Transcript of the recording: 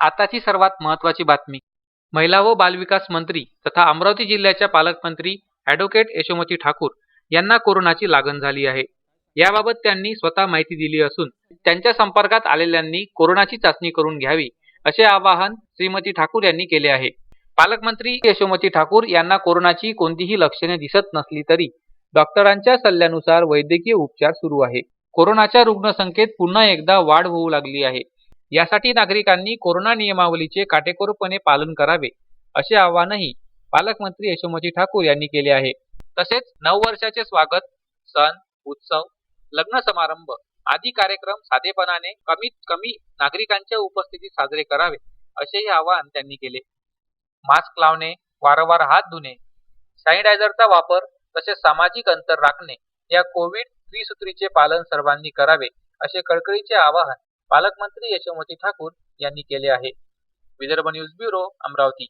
आताची सर्वात महत्वाची बातमी. महिला व बालविकास मंत्री तथा अमरावती जिल्ह्याच्या पालकमंत्री ॲडव्होकेट यशोमती ठाकूर यांना कोरोनाची लागण झाली आहे. याबाबत त्यांनी स्वतः माहिती दिली असून त्यांच्या संपर्कात आलेल्यांनी कोरोनाची चाचणी करून घ्यावी असे आवाहन श्रीमती ठाकूर यांनी केले आहे. पालकमंत्री यशोमती ठाकूर यांना कोरोनाची कोणतीही लक्षणे दिसत नसली तरी डॉक्टरांच्या सल्ल्यानुसार वैद्यकीय उपचार सुरू आहे. कोरोनाच्या रुग्णसंख्येत पुन्हा एकदा वाढ होऊ लागली आहे. यासाठी नागरिकांनी कोरोना नियमावलीचे काटेकोरपणे पालन करावे असे आवाहनही पालकमंत्री यशोमती ठाकूर यांनी केले आहे. तसेच नववर्षाचे स्वागत सण उत्सव लग्न समारंभ आदी कार्यक्रम साधेपणाने कमीत कमी नागरिकांच्या उपस्थितीत साजरे करावे असेही आवाहन त्यांनी केले. मास्क लावणे वारंवार हात धुणे सॅनिटायझरचा वापर तसेच सामाजिक अंतर राखणे या कोविड त्रिसूत्रीचे पालन सर्वांनी करावे असे कळकळीचे आवाहन पालकमंत्री यशोमती ठाकूर यांनी केले आहे. Vidarbha news bureau Amravati.